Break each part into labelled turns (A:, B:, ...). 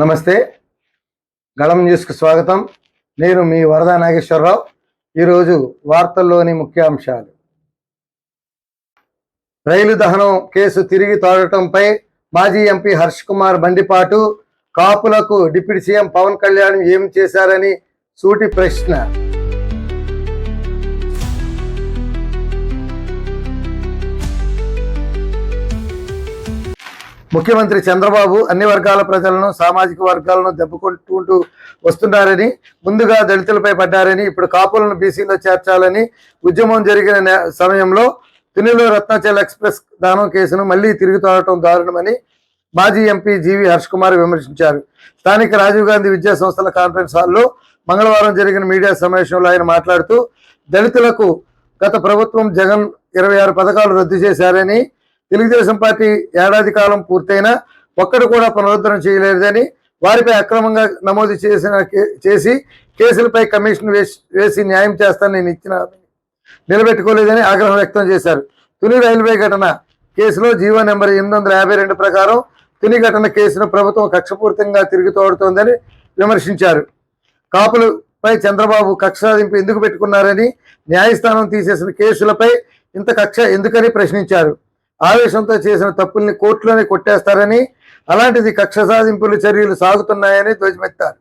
A: నమస్తే. గళం న్యూస్కు స్వాగతం. నేను మీ వరద నాగేశ్వరరావు. ఈరోజు వార్తల్లోని ముఖ్యాంశాలు. రైలు దహనం కేసు తిరిగి తాడటంపై మాజీ ఎంపీ హర్ష్ కుమార్ బండిపాటు కాపులకు డిప్యూటీ సీఎం పవన్ కళ్యాణ్ ఏం చేశారని సూటి ప్రశ్న. ముఖ్యమంత్రి చంద్రబాబు అన్ని వర్గాల ప్రజలను సామాజిక వర్గాలను దెబ్బకొట్టుకుంటూ వస్తున్నారని ముందుగా దళితులపై పడ్డారని ఇప్పుడు కాపులను బీసీలో చేర్చాలని ఉద్యమం జరిగిన సమయంలో తునిలో రత్నాచల్ ఎక్స్ప్రెస్ దానం కేసును మళ్ళీ తిరిగి తోడటం దారుణమని మాజీ ఎంపీ జీవి హర్ష్ కుమార్ విమర్శించారు. స్థానిక రాజీవ్ గాంధీ విద్యా సంస్థల కాన్ఫరెన్స్ హాల్లో మంగళవారం జరిగిన మీడియా సమావేశంలో ఆయన మాట్లాడుతూ దళితులకు గత ప్రభుత్వం జగన్ ఇరవై ఆరు పథకాలు రద్దు చేశారని తెలుగుదేశం పార్టీ ఏడాది కాలం పూర్తయినా ఒక్కడు కూడా పునరుద్ధరణ చేయలేదని వారిపై అక్రమంగా నమోదు చేసిన కే- చేసి కేసులపై కమిషన్ వేసి వేసి న్యాయం చేస్తానని నేను ఇచ్చిన నిలబెట్టుకోలేదని ఆగ్రహం వ్యక్తం చేశారు. తుని రైల్వే ఘటన కేసులో జీవో నెంబర్ ఎనిమిది వందల యాభై రెండు ప్రకారం తుని ఘటన కేసును ప్రభుత్వం కక్షపూరితంగా తిరిగి తోడుతోందని విమర్శించారు. కాపులపై చంద్రబాబు కక్ష సాధింపు ఎందుకు పెట్టుకున్నారని న్యాయస్థానం తీసేసిన కేసులపై ఇంత కక్ష ఎందుకని ప్రశ్నించారు. ఆవేశంతో చేసిన తప్పుల్ని కోర్టులోనే కొట్టేస్తారని అలాంటిది కక్ష సాధింపుల చర్యలు సాగుతున్నాయని ధ్వజమెత్తారు.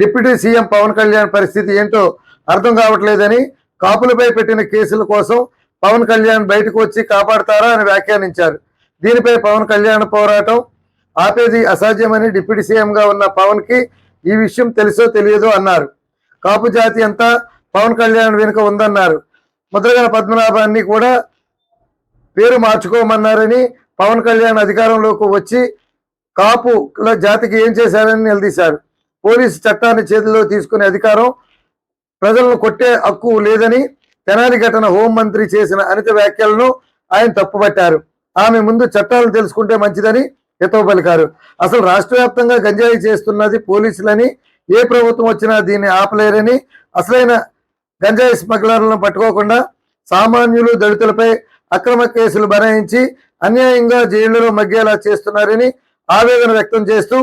A: డిప్యూటీ సీఎం పవన్ కళ్యాణ్ పరిస్థితి ఏంటో అర్థం కావట్లేదని కాపులపై పెట్టిన కేసుల కోసం పవన్ కళ్యాణ్ బయటకు వచ్చి కాపాడతారా అని వ్యాఖ్యానించారు. దీనిపై పవన్ కళ్యాణ్ పోరాటం ఆపేది అసాధ్యమని డిప్యూటీ సీఎంగా ఉన్న పవన్కి ఈ విషయం తెలుసో తెలియదో అన్నారు. కాపు జాతి అంతా పవన్ కళ్యాణ్ వెనుక ఉందన్నారు. ముద్రగల పద్మనాభాన్ని కూడా పేరు మార్చుకోమన్నారని పవన్ కళ్యాణ్ అధికారంలోకి వచ్చి కాపుల జాతికి ఏం చేశారని నిలదీశారు. పోలీసు చట్టాన్ని చేతిలో తీసుకునే అధికారం ప్రజలను కొట్టే హక్కు లేదని తెనాలి ఘటన హోంమంత్రి చేసిన అనిత వ్యాఖ్యలను ఆయన తప్పుపట్టారు. ఆమె ముందు చట్టాలు తెలుసుకుంటే మంచిదని హితవు పలికారు. అసలు రాష్ట్ర వ్యాప్తంగా గంజాయి చేస్తున్నది పోలీసులని ఏ ప్రభుత్వం వచ్చినా దీన్ని ఆపలేరని అసలైన గంజాయి స్మగ్లర్లను పట్టుకోకుండా సామాన్యులు దళితులపై అక్రమ కేసులు బనాయించి అన్యాయంగా జైళ్ళలో మగ్గేలా చేస్తున్నారని ఆవేదన వ్యక్తం చేస్తూ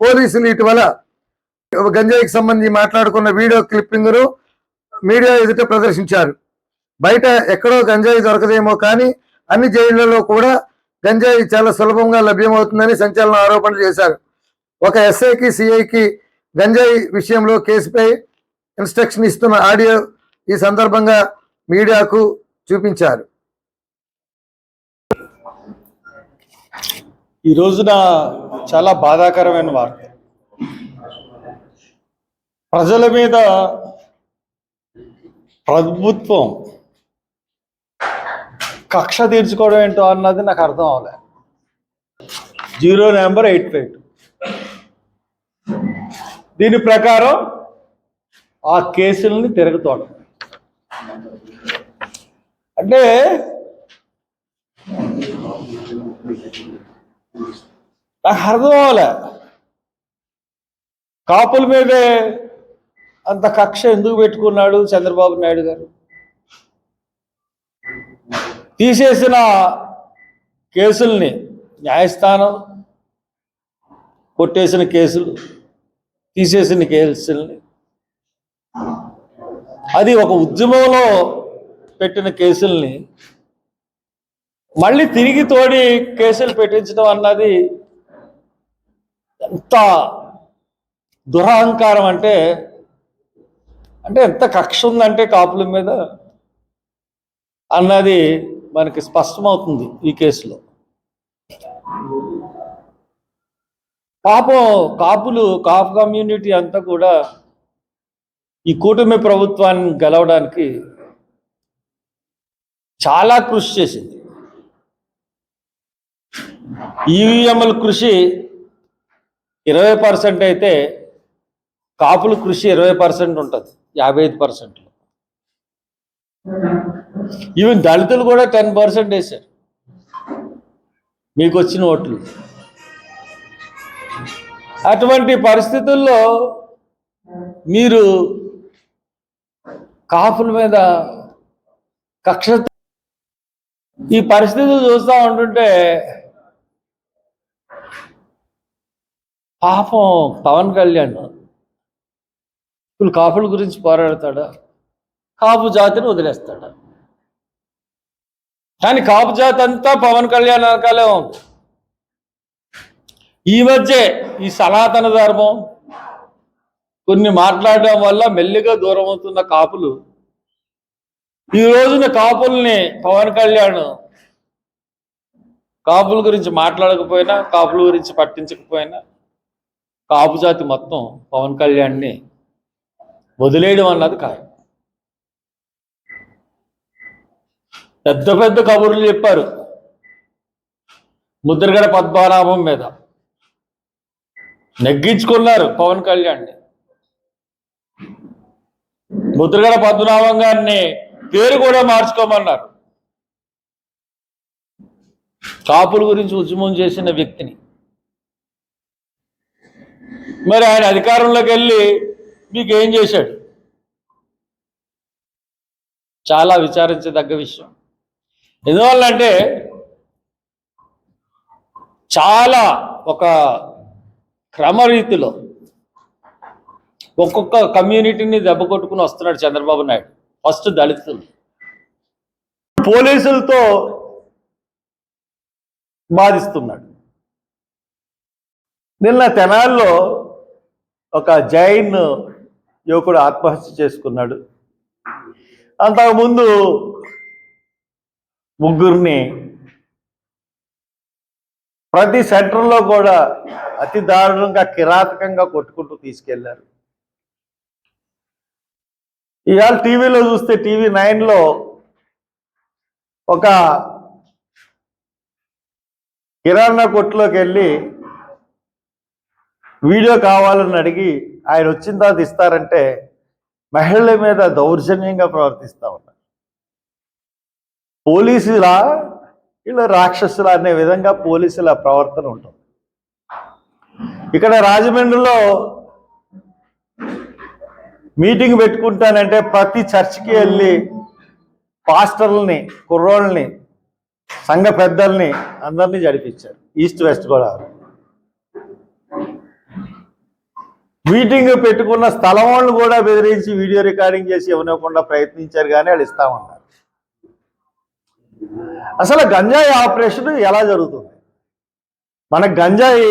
A: పోలీసులు ఇటీవల గంజాయికి సంబంధించి మాట్లాడుకున్న వీడియో క్లిప్పింగ్ను మీడియా ఎదుట ప్రదర్శించారు. బయట ఎక్కడో గంజాయి దొరకదేమో కానీ అన్ని జైళ్ళలో కూడా గంజాయి చాలా సులభంగా లభ్యమవుతుందని సంచలన ఆరోపణలు చేశారు. ఒక ఎస్ఐకి సిఐకి గంజాయి విషయంలో కేసుపై ఇన్స్ట్రక్షన్ ఇస్తున్న ఆడియో ఈ సందర్భంగా మీడియాకు చూపించారు.
B: ఈ రోజున చాలా బాధాకరమైన వార్త. ప్రజల మీద ప్రభుత్వం కక్ష తీర్చుకోవడం ఏంటో అన్నది నాకు అర్థం అవలే. జీరో నెంబర్ ఎయిట్ ఫైవ్ దీని ప్రకారం ఆ కేసుల్ని తిరగతోడం అంటే నాకు అర్థం అవ్వలే. కాపుల మీదే అంత కక్ష ఎందుకు పెట్టుకున్నాడు చంద్రబాబు నాయుడు గారు? తీసేసిన కేసుల్ని న్యాయస్థానం కొట్టేసిన కేసులు తీసేసిన కేసుల్ని అది ఒక ఉద్యమంలో పెట్టిన కేసుల్ని మళ్ళీ తిరిగి తోడి కేసులు పెట్టించడం అన్నది ఎంత దురహంకారం అంటే అంటే ఎంత కక్ష ఉందంటే కాపుల మీద అన్నది మనకి స్పష్టమవుతుంది ఈ కేసులో. పాపం కాపులు కాపు కమ్యూనిటీ అంతా కూడా ఈ కూటమి ప్రభుత్వాన్ని గెలవడానికి చాలా కృషి చేసింది. ఈవీఎంల కృషి ఇరవై పర్సెంట్ అయితే కాపుల కృషి ఇరవై పర్సెంట్ ఉంటుంది యాభై ఐదు పర్సెంట్ ఈవెన్ దళితులు కూడా టెన్ పర్సెంట్ వేశారు. మీకు వచ్చిన ఓట్లు. అటువంటి పరిస్థితుల్లో మీరు కాపుల మీద కక్ష ఈ పరిస్థితులు చూస్తూ ఉంటుంటే పాపం పవన్ కళ్యాణ్. ఇప్పుడు కాపుల గురించి పోరాడతాడా? కాపు జాతిని వదిలేస్తాడా? కానీ కాపు జాతి అంతా పవన్ కళ్యాణ్ వెనకాలే ఉంది. ఈ మధ్య ఈ సనాతన ధర్మం కొన్ని మాట్లాడడం వల్ల మెల్లిగా దూరం అవుతున్న కాపులు ఈ రోజున కాపుల్ని పవన్ కళ్యాణ్ కాపుల గురించి మాట్లాడకపోయినా కాపుల గురించి పట్టించకపోయినా కాపు జాతి మొత్తం పవన్ కళ్యాణ్ని వదిలేయడం అన్నది కారణం. పెద్ద పెద్ద కబుర్లు చెప్పారు. ముద్రగడ పద్మనాభం మీద. నెగ్గించుకున్నారు పవన్ కళ్యాణ్ని. ముద్రగడ పద్మనాభం గారిని పేరు కూడా మార్చుకోమన్నారు. కాపుల గురించి ఉద్యమం చేసిన వ్యక్తిని. మరి ఆయన అధికారంలోకి వెళ్ళి మీకు ఏం చేశాడు? చాలా విచారించదగ్గ విషయం. ఎందువల్లంటే చాలా ఒక క్రమరీతిలో ఒక్కొక్క కమ్యూనిటీని దెబ్బ కొట్టుకుని వస్తున్నాడు చంద్రబాబు నాయుడు. ఫస్ట్ దళితులు. పోలీసులతో బాధిస్తున్నాడు. నిన్న తెనాల్లో ఒక జైన్ యువకుడు ఆత్మహత్య చేసుకున్నాడు. అంతకుముందు ముగ్గురిని ప్రతి సెంటర్లో కూడా అతి దారుణంగా కిరాతకంగా కొట్టుకుంటూ తీసుకెళ్ళారు. ఇవాళ టీవీలో చూస్తే టీవీ నైన్లో ఒక కిరాణా కొట్టులోకి వెళ్ళి వీడియో కావాలని అడిగి ఆయన వచ్చిన తర్వాత ఇస్తారంటే మహిళల మీద దౌర్జన్యంగా ప్రవర్తిస్తూ ఉన్నారు. పోలీసులా? వీళ్ళు రాక్షసుల అనే విధంగా పోలీసుల ప్రవర్తన ఉంటుంది. ఇక్కడ రాజమండ్రిలో మీటింగ్ పెట్టుకుంటానంటే ప్రతి చర్చ్కి వెళ్ళి పాస్టర్లని కుర్రోళ్ళని సంఘ పెద్దల్ని అందరినీ జడిపించారు ఈస్ట్ వెస్ట్ గోదావరి. మీటింగ్ పెట్టుకున్న స్థలం వాళ్ళు కూడా బెదిరించి వీడియో రికార్డింగ్ చేసి ఇవ్వనివ్వకుండా ప్రయత్నించారు కానీ వాళ్ళు ఇస్తామన్నారు అసలు గంజాయి ఆపరేషన్ ఎలా జరుగుతుంది? మన గంజాయి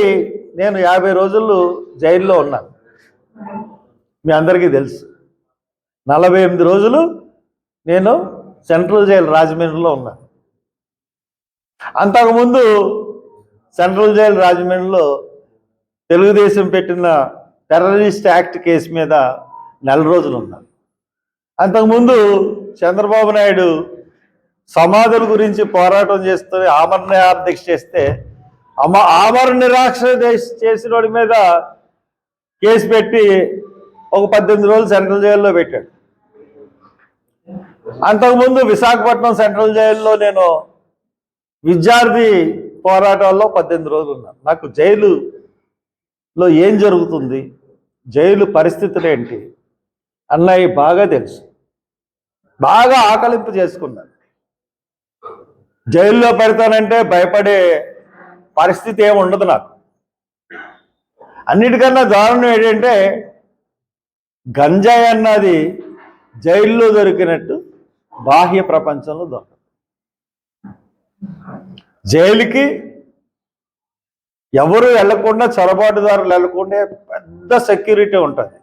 B: నేను యాభై రోజులు జైల్లో ఉన్నాను. మీ అందరికీ తెలుసు. నలభై ఎనిమిది రోజులు నేను సెంట్రల్ జైలు రాజమండ్రిలో ఉన్నాను. అంతకుముందు సెంట్రల్ జైలు రాజమండ్రిలో తెలుగుదేశం పెట్టిన టెర్రరిస్ట్ యాక్ట్ కేసు మీద నెల రోజులు ఉన్నారు. అంతకుముందు చంద్రబాబు నాయుడు సమాధుల గురించి పోరాటం చేస్తూ ఆమరణ నిరాదీక్ష చేస్తే అమ ఆమరణ నిరాక్ష చేసిన వాడి మీద కేసు పెట్టి ఒక పద్దెనిమిది రోజులు సెంట్రల్ జైల్లో పెట్టాడు. అంతకుముందు విశాఖపట్నం సెంట్రల్ జైల్లో నేను విద్యార్థి పోరాటాల్లో పద్దెనిమిది రోజులు ఉన్నాను నాకు జైలులో ఏం జరుగుతుంది? జైలు పరిస్థితులు ఏంటి? అన్నయ్య బాగా తెలుసు. బాగా ఆకలింపు చేసుకున్నాను జైల్లో పెడతానంటే భయపడే పరిస్థితి ఏమి ఉండదు నాకు. అన్నిటికన్నా దారుణం ఏంటంటే గంజాయి అన్నది జైల్లో దొరికినట్టు బాహ్య ప్రపంచంలో దొరకదు. జైలుకి ఎవరు వెళ్ళకుండా చొరబాటుదారులు వెళ్ళకుండా పెద్ద సెక్యూరిటీ ఉంటుంది.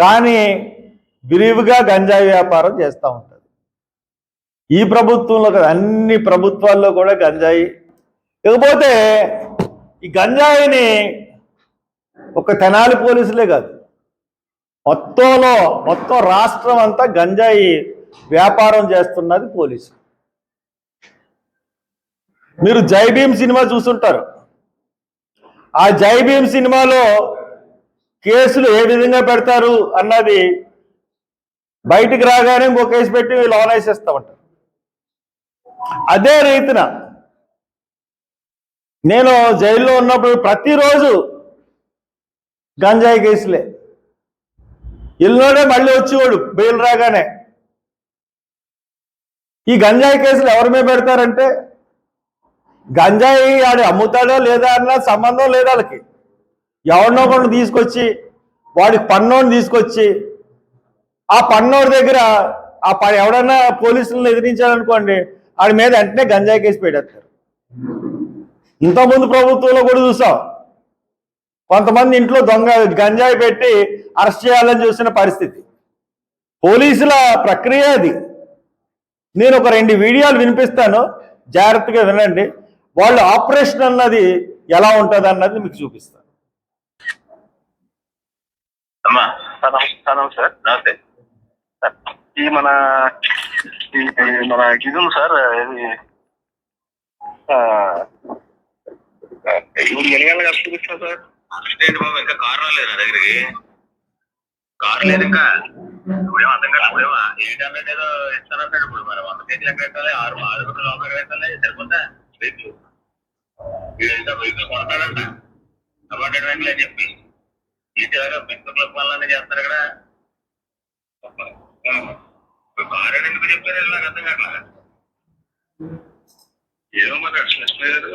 B: కానీ విరివిగా గంజాయి వ్యాపారం చేస్తూ ఉంటుంది. ఈ ప్రభుత్వంలో కాదు అన్ని ప్రభుత్వాల్లో కూడా గంజాయి. ఇకపోతే ఈ గంజాయిని ఒక తెనాలి పోలీసులే కాదు మొత్తంలో మొత్తం రాష్ట్రం అంతా గంజాయి వ్యాపారం చేస్తున్నది పోలీసు మీరు జై భీమ్ సినిమా చూసుంటారు. ఆ జై భీమ్ సినిమాలో కేసులు ఏ విధంగా పెడతారు అన్నది బయటికి రాగానే ఇంకో కేసు పెట్టి లోన్ వేసేస్తామంటారు అదే రీతిన నేను జైల్లో ఉన్నప్పుడు ప్రతిరోజు గంజాయి కేసులే. ఇల్లులోనే మళ్ళీ వచ్చేవాడు బెయిల్ రాగానే. ఈ గంజాయి కేసులు ఎవరి మీద పెడతారంటే గంజాయి ఆడు అమ్ముతాడో లేదా అన్న సంబంధం లేదు వాళ్ళకి. ఎవరినో ఒకరిని తీసుకొచ్చి వాడికి పన్నోడిని తీసుకొచ్చి ఆ పన్నోడి దగ్గర ఆ ప ఎవడన్నా పోలీసులను ఎదిరించాలనుకోండి వాడి మీద వెంటనే గంజాయి కేసు పెట్టేస్తారు. ఇంతకుముందు ప్రభుత్వంలో కూడా చూసాం. కొంతమంది ఇంట్లో దొంగ గంజాయి పెట్టి అరెస్ట్ చేయాలని చూసిన పరిస్థితి. పోలీసుల ప్రక్రియ అది. నేను ఒక రెండు వీడియోలు వినిపిస్తాను. జాగ్రత్తగా వినండి. వాళ్ళు ఆపరేషన్ అన్నది ఎలా ఉంటుంది అన్నది మీకు చూపిస్తాను.
C: అమ్మా సార్ నమస్తే సార్. నమస్తే. సార్ ఈ మన ఈ మన ఇది ఉంది సార్ ఇది ఆ, ఇప్పుడు ఎన్ని సార్?
D: ఏంటి బాబు ఇంకా కార్ రాలేదు నా దగ్గరికి. కార్ లేదు ఇంకా. ఇప్పుడేమో అర్థం కాదు ఇప్పుడేమో ఎయిట్ హండ్రెడ్ ఏదో ఇస్తానంటాడు ఇప్పుడు మరి. వంద కేజీలు ఎక్కడ పెట్టాలి ఆరు ఆరు వందల లోపల పెట్టాలి సరిపోతా వెహికల్. వీడంతా వెహికల్ కొడతాడంట? అపార్ట్మెంట్ అని చెప్పి. ఈ తిరగా బిస్కెట్ల పనులన్నీ చేస్తారు ఇక్కడ అని ఎందుకు చెప్పారు? నాకు అర్థం కావట్లేదు
C: ఏమో మరి లక్ష్మీ గారు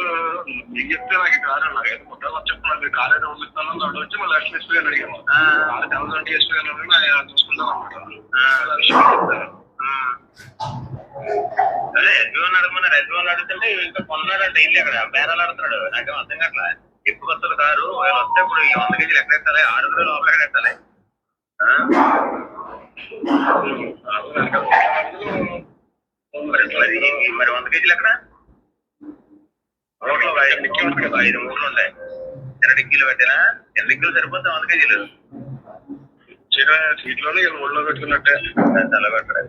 C: మీకు చెప్తే నాకు కారు అయితే ముద్ద చెప్తున్నాను కార్ అయితే పంపిస్తాను అక్కడ వచ్చి మళ్ళీ లక్ష్మీ గారు అడిగాము కారు తెల్లదండి ఎస్పీ గారు చూసుకుంటాం అన్నమాట.
D: అదే అడగమన్నారు ఎస్బీ వన్ అడుగుతుంటే ఇంకా కొన్నాడంట ఇల్లు అక్కడ. బేరాలు ఆడుతున్నాడు. నాకేం అర్థం కావట్లా? ఎక్కువ వస్తుంది కారు. వీళ్ళు వస్తే ఇప్పుడు ఈ వంద కేజీలు ఎక్కడ ఎత్తాలి? ఆరుగురు లోపల ఎక్కడ ఎత్తాలి. ఆ? మరి మరి వంద కేజీలు ఎక్కడ? మూటలు ఒక ఐదు డిక్కీలు ఉంటాయి, ఐదు మూటలు ఉంటాయి. చిన్న డిక్కీలు పెట్టినా? చిన్న డిక్కీలు సరిపోతాయి వంద కేజీలు?
C: సీట్లోనే ఒళ్ళో పెట్టుకున్నట్టే.
D: చాలా పెట్టరా?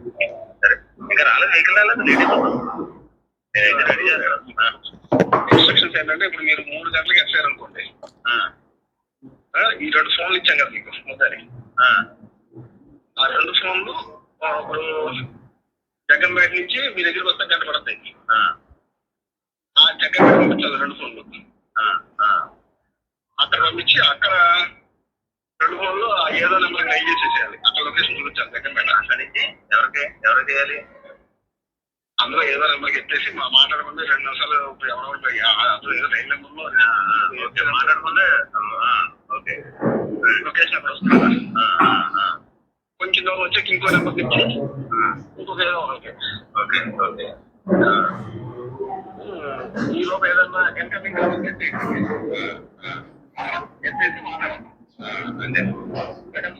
D: సరే. ఇంకా రాలేదు వెహికల్ రాలేదు? అయిపోతాం నేనైతే రెడీ చేస్తాను
C: ఇన్స్ట్రక్షన్స్ ఏంటంటే ఇప్పుడు మీరు మూడు గంటలకు ఎక్సారు అనుకోండి. ఈ రెండు ఫోన్లు ఇచ్చాం కదా మీకు మొత్తానికి
D: ఆ,
C: ఆ రెండు ఫోన్లు ఇప్పుడు జగన్పేట నుంచి మీ దగ్గరికి వస్తే గంట పడతాయి.
D: ఆ,
C: జగన్పేట పంపించాలి రెండు ఫోన్లు.
D: ఆ, ఆ.
C: అక్కడ పంపించి అక్కడ రెండు ఫోన్లు ఆ ఏదో నెంబర్ నైట్ చేసేసేయాలి. అక్కడ లొకేషన్ చూపించాలి జగన్పేట
D: అక్కడి నుంచి ఎవరికి ఎవరికి చేయాలి?
C: అందులో ఏదో నెంబర్కి ఎత్తేసి మా మాట్లాడకుండా రెండు నిమిషాలు ఎవరో అందులో ఏదో లైన్ నెంబర్లో
D: ఆ, ఓకే ఓకే.
C: లొకేషన్ అక్కడ వస్తుంది కొంచెం దూరం వచ్చాక ఇంకో నెంబర్ తెచ్చి ఇంకొక ఏదో
D: ఓకే ఓకే. ఆ,
C: ఈ లోపు ఏదన్నా ఇన్కమింగ్ కావాలి ఎత్తేసి మాట్లాడాలి
D: అంతే.
C: జగన్